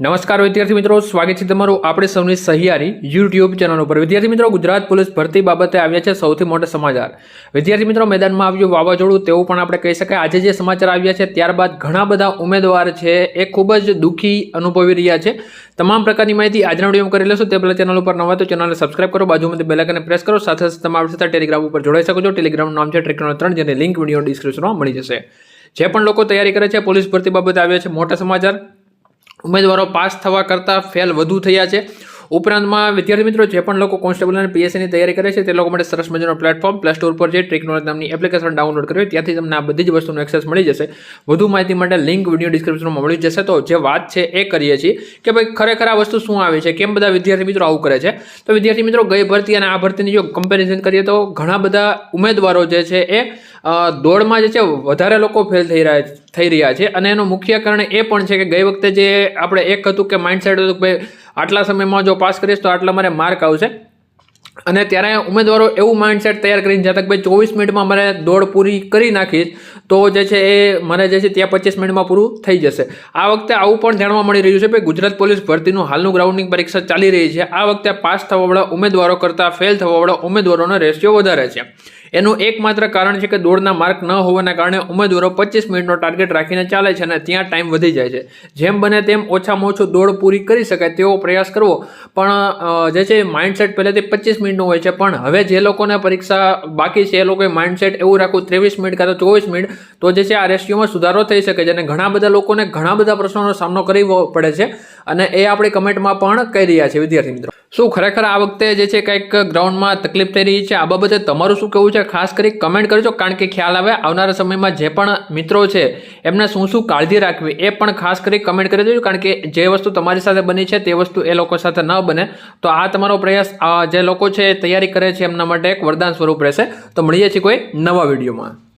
નમસ્કાર વિદ્યાર્થી મિત્રો, સ્વાગત છે તમારું આપણે સૌની સહિયારી યુટ્યુબ ચેનલ ઉપર. વિદ્યાર્થી મિત્રો, ગુજરાત પોલીસ ભરતી બાબતે આવ્યા છે સૌથી મોટા સમાચાર. વિદ્યાર્થી મિત્રો, મેદાનમાં આવ્યું વાવાઝોડું, તેવું પણ આપણે કહી શકાય. આજે જે સમાચાર આવ્યા છે, ત્યારબાદ ઘણા બધા ઉમેદવાર છે, એ ખૂબ જ દુઃખી અનુભવી રહ્યા છે. તમામ પ્રકારની માહિતી આજના વિડીયોમાં કરી લેશો તે પહેલાં ચેનલ ઉપર નવા તો ચેનલને સબસ્ક્રાઇબ કરો. બાજુમાં બેલાકને પ્રેસ કરો. સાથે સાથે તમે આપણી સાથે ટેલિગ્રામ ઉપર જોડાઈ શકો છો. ટેલિગ્રામનું નામ છે ટ્રેકનો ત્રણ, જેની લિંક વીડિયો ડિસ્ક્રિપ્શનમાં મળી જશે. જે પણ લોકો તૈયારી કરે છે, પોલીસ ભરતી બાબતે આવ્યા છે મોટા સમાચાર. ઉમેદવારો પાસ થવા કરતાં ફેલ વધુ થયા છે. ઉપરાંતમાં વિદ્યાર્થી મિત્રો, જે પણ લોકો કોન્સ્ટેબલ અને પીએસસીની તૈયારી કરે છે, તે લોકો માટે સરસ મજાનો પ્લેટફોર્મ પ્લે સ્ટોર પર જે ટેકનોલોજી નામની એપ્લિકેશન ડાઉનલોડ કરવી ત્યાંથી તમને આ બધી જ વસ્તુનો એક્સેસ મળી જશે. વધુ માહિતી માટે લિંક વીડિયો ડિસ્ક્રિપ્શનમાં મળી જશે. તો જે વાત છે એ કરીએ છીએ કે ભાઈ, ખરેખર આ વસ્તુ શું આવે છે? કેમ બધા વિદ્યાર્થી મિત્રો આવું કરે છે? તો વિદ્યાર્થી મિત્રો, ગઈ ભરતી અને આ ભરતીની જો કમ્પેરિઝન કરીએ, તો ઘણા બધા ઉમેદવારો જે છે એ દોડમાં જે છે વધારે લોકો ફેલ થઈ રહ્યા થઈ રહ્યા છે. અને એનું મુખ્ય કારણ એ પણ છે કે ગઈ વખતે જે આપણે એક હતું કે માઇન્ડસેટ હતું કે ભાઈ આટલા સમયમાં જો પાસ કરીશ તો આટલા મારે માર્ક આવશે. અને ત્યારે ઉમેદવારો એવું માઇન્ડસેટ તૈયાર કરીને જતા કે ભાઈ ચોવીસ મિનિટમાં મારે દોડ પૂરી કરી નાખીશ, તો જે છે એ મને જે છે ત્યાં પચીસ મિનિટમાં પૂરું થઈ જશે. આ વખતે આવું પણ જાણવા મળી રહ્યું છે કે ગુજરાત પોલીસ ભરતીનું હાલનું ગ્રાઉન્ડિંગ પરીક્ષા ચાલી રહી છે. આ વખતે પાસ થવાવાળા ઉમેદવારો કરતાં ફેલ થવાવાળા ઉમેદવારોનો રેશિયો વધારે છે. એનું એકમાત્ર કારણ છે કે દોડના માર્ક ન હોવાના કારણે ઉમેદવારો પચીસ મિનિટનો ટાર્ગેટ રાખીને ચાલે છે અને ત્યાં ટાઈમ વધી જાય છે. જેમ બને તેમ ઓછામાં ઓછું દોડ પૂરી કરી શકાય તેવો પ્રયાસ કરવો. પણ જે છે માઇન્ડસેટ પહેલાંથી પચીસ મિનિટનું હોય છે. પણ હવે જે લોકોને પરીક્ષા બાકી છે, એ લોકોએ માઇન્ડસેટ એવું રાખવું ત્રેવીસ મિનિટ કાં તો ચોવીસ મિનિટ, તો જે છે આ રેશિયોમાં સુધારો થઈ શકે છે. અને ઘણા બધા લોકોને ઘણા બધા પ્રશ્નોનો સામનો કરવો પડે છે. અને એ આપણી કમેન્ટમાં પણ કહી રહ્યા છે વિદ્યાર્થી મિત્રો. શું ખરેખર આ વખતે જે છે કંઈક ગ્રાઉન્ડમાં તકલીફ થઈ રહી છે? આ બાબતે તમારું શું કહેવું છે? ખાસ કરી કમેન્ટ કરજો, કારણ કે ખ્યાલ આવે, આવનારા સમયમાં જે પણ મિત્રો છે, એમને શું શું કાળજી રાખવી, એ પણ ખાસ કરી કમેન્ટ કરી દેજો, કારણ કે જે વસ્તુ તમારી સાથે બની છે, તે વસ્તુ એ લોકો સાથે ન બને. તો આ તમારો પ્રયાસ જે લોકો છે તૈયારી કરે છે, એમના માટે એક વરદાન સ્વરૂપ રહેશે. તો મળીએ છીએ કોઈ નવા વિડીયોમાં.